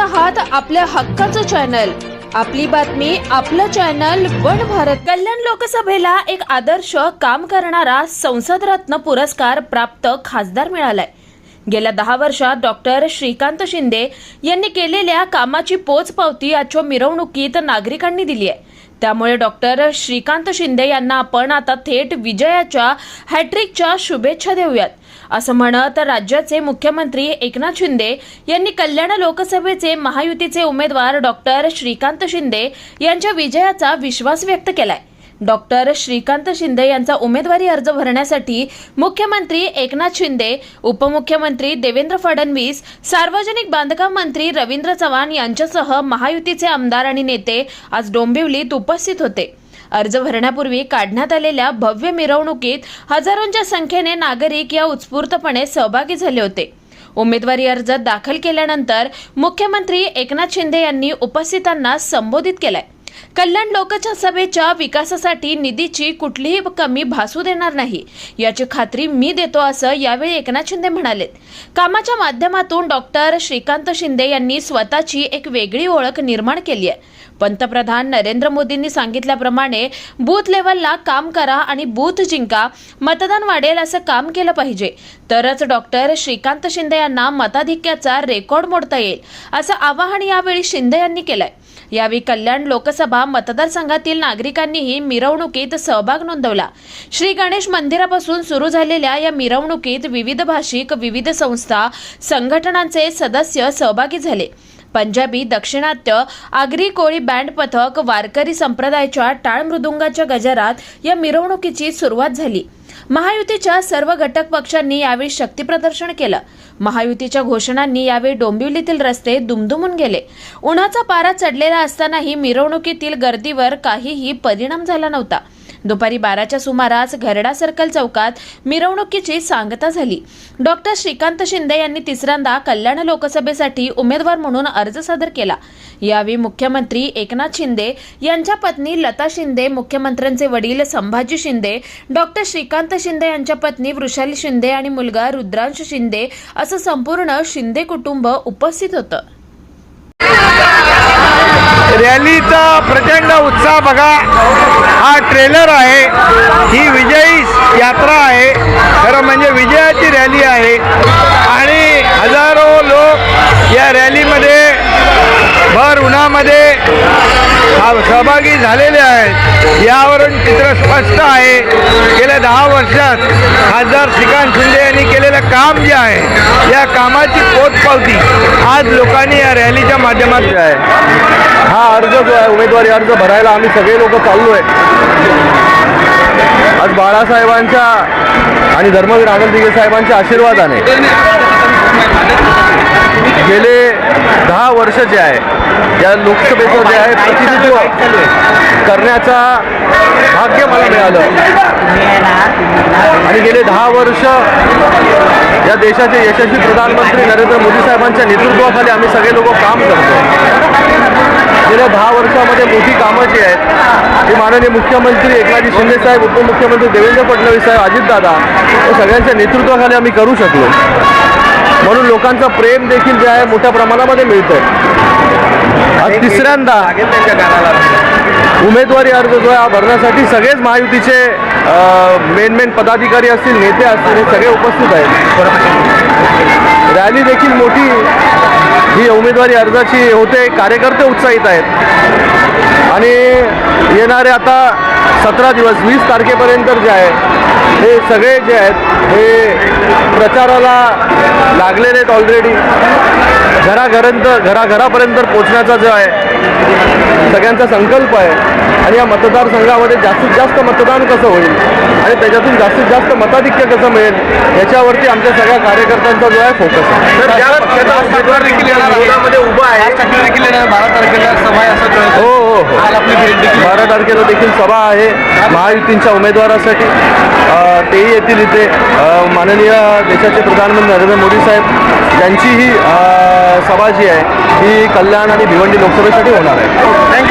आहात आपल्या हक्काचं चॅनल. आपली बातमी आपलं चॅनल वन भारत. कल्याण लोकसभेला एक आदर्श काम करणारा संसद रत्न पुरस्कार प्राप्त खासदार मिळालाय. गेल्या दहा वर्षात डॉक्टर श्रीकांत शिंदे यांनी केलेल्या कामाची पोचपावती आजच्या मिरवणुकीत नागरिकांनी दिली आहे. त्यामुळे डॉक्टर श्रीकांत शिंदे यांना आपण आता थेट विजयाच्या हॅट्रिकच्या शुभेच्छा देऊयात. असं म्हणत राज्याचे मुख्यमंत्री एकनाथ शिंदे यांनी कल्याण लोकसभेचे महायुतीचे उमेदवार डॉक्टर श्रीकांत शिंदे यांच्या विजयाचा विश्वास व्यक्त केलाय. डॉक्टर श्रीकांत शिंदे यांचा उमेदवारी अर्ज भरण्यासाठी मुख्यमंत्री एकनाथ शिंदे उपमुख्यमंत्री देवेंद्र फडणवीस सार्वजनिक बांधकाम मंत्री रवींद्र चव्हाण यांच्यासह महायुतीचे आमदार आणि नेते आज डोंबिवलीत उपस्थित होते. अर्ज भरण्यापूर्वी काढण्यात आलेल्या भव्य मिरवणुकीत हजारोंच्या संख्येने नागरिक या उत्स्फूर्तपणे सहभागी झाले होते. उमेदवारी अर्ज दाखल केल्यानंतर मुख्यमंत्री एकनाथ शिंदे यांनी उपस्थितांना संबोधित केलाय. कल्याण लोकसभेच्या विकासासाठी निधीची कुठलीही कमी भासू देणार नाही. याची खात्री मी देतो असं यावेळी एकनाथ शिंदे म्हणाले कामाच्या माध्यमातून डॉक्टर श्रीकांत शिंदे यांनी स्वतःची एक वेगळी ओळख निर्माण केली आहे. पंतप्रधान नरेंद्र मोदींनी सांगितल्याप्रमाणे बूथ लेवलला काम करा आणि बूथ जिंका मतदान वाढेल असं काम केलं पाहिजे. तरच डॉक्टर श्रीकांत शिंदे यांना मताधिक्याचा रेकॉर्ड मोडता येईल असं आवाहन यावेळी शिंदे यांनी केलंय. यावेळी कल्याण लोकसभा मतदारसंघातील नागरिकांनीही मिरवणुकीत सहभाग नोंदवला. श्री गणेश मंदिरापासून सुरू झालेल्या या मिरवणुकीत विविध भाषिक विविध संस्था संघटनांचे सदस्य सहभागी झाले. पंजाबी दक्षिणात्य आगरी कोळी बँड पथक वारकरी संप्रदायाच्या टाळ मृदुंगाच्या गजरात या मिरवणुकीची सुरुवात झाली. महायुतीच्या सर्व घटक पक्षांनी यावेळी शक्तीप्रदर्शन केलं. महायुतीच्या घोषणांनी यावेळी डोंबिवलीतील रस्ते दुमदुमून गेले. उन्हाचा पारा चढलेला असतानाही मिरवणुकीतील गर्दीवर काहीही परिणाम झाला नव्हता. दुपारी बाराच्या सुमारास घरडा सर्कल चौकात मिरवणुकीची सांगता झाली. डॉक्टर श्रीकांत शिंदे यांनी तिसऱ्यांदा कल्याण लोकसभेसाठी उमेदवार म्हणून अर्ज सादर केला. यावेळी मुख्यमंत्री एकनाथ शिंदे यांच्या पत्नी लता शिंदे मुख्यमंत्र्यांचे वडील संभाजी शिंदे डॉक्टर श्रीकांत शिंदे यांच्या पत्नी वृषाली शिंदे आणि मुलगा रुद्रांश शिंदे असं संपूर्ण शिंदे कुटुंब उपस्थित होतं. रॅलीचा प्रचंड उत्साह बघा. हा ट्रेलर आहे. ही विजयी यात्रा आहे. खरं म्हणजे विजयाची रॅली आहे. आणि हजारो लोक या रॅलीमध्ये भर उन्हामध्ये हा- सहभागी झालेले आहेत. यावरून चित्र स्पष्ट आहे. गेल्या दहा वर्षात खासदार श्रीकांत शिंदे यांनी केलेलं काम जे आहे या कामाची पोचपावती आज लोकांनी या रॅलीच्या माध्यमातून आहे. हा अर्ज जो आहे उमेदवारी अर्ज भरायला आम्ही सगळे लोक चाललो आहे आज बाळासाहेबांच्या आणि धर्मवीर आनंद दिघे साहेबांच्या आशीर्वादाने गेले दहा वर्ष जे आहे या लोकसभेचं जे आहे प्रतिनिधित्व करण्याचा भाग्य मला मिळालं. आणि गेले दहा वर्ष या देशाचे यशस्वी प्रधानमंत्री नरेंद्र मोदी साहेबांच्या नेतृत्वाखाली आम्ही सगळे लोक काम करतो गेल्या दहा वर्षामध्ये मोठी कामं जी आहेत ती माननीय मुख्यमंत्री एकनाथजी शिंदे साहेब उपमुख्यमंत्री देवेंद्र फडणवीस साहेब अजितदादा या सगळ्यांच्या नेतृत्वाखाली आम्ही करू शकलो. म्हणून लोकांचं प्रेम देखील जे आहे मोठ्या प्रमाणामध्ये मिळतं आज तिसऱ्यांदा त्यांच्या उमेदवारी अर्ज जो आहे भरण्यासाठी सगळेच महायुतीचे मेन मेन पदाधिकारी असतील नेते असतील हे सगळे उपस्थित आहेत. रॅली देखील मोठी ही उमेदवारी अर्जाची होते कार्यकर्ते उत्साहित आहेत. आणि येणारे आता सतरा दिवस वीस तारखेपर्यंत जे आहे हे सगळे जे आहेत हे प्रचाराला लागलेले आहेत ऑलरेडी घराघरांत घराघरापर्यंत पोचण्याचा जो आहे सगळ्यांचा संकल्प आहे आणि या मतदारसंघामध्ये जास्तीत जास्त मतदान कसं होईल आणि त्याच्यातून जास्तीत जास्त मताधिक्य कसं मिळेल याच्यावरती आमच्या सगळ्या कार्यकर्त्यांचा जो आहे फोकस आहे तर उभा आहे तारखेला हो हो. बारा तारखेला देखील सभा आहे. महायुतींच्या उमेदवारासाठी तेही येतील इथे. माननीय देशाचे प्रधानमंत्री नरेंद्र मोदी साहेब यांची ही सभा जी आहे ही कल्याण आणि भिवंडी लोकसभेसाठी होणार आहे. थँक्यू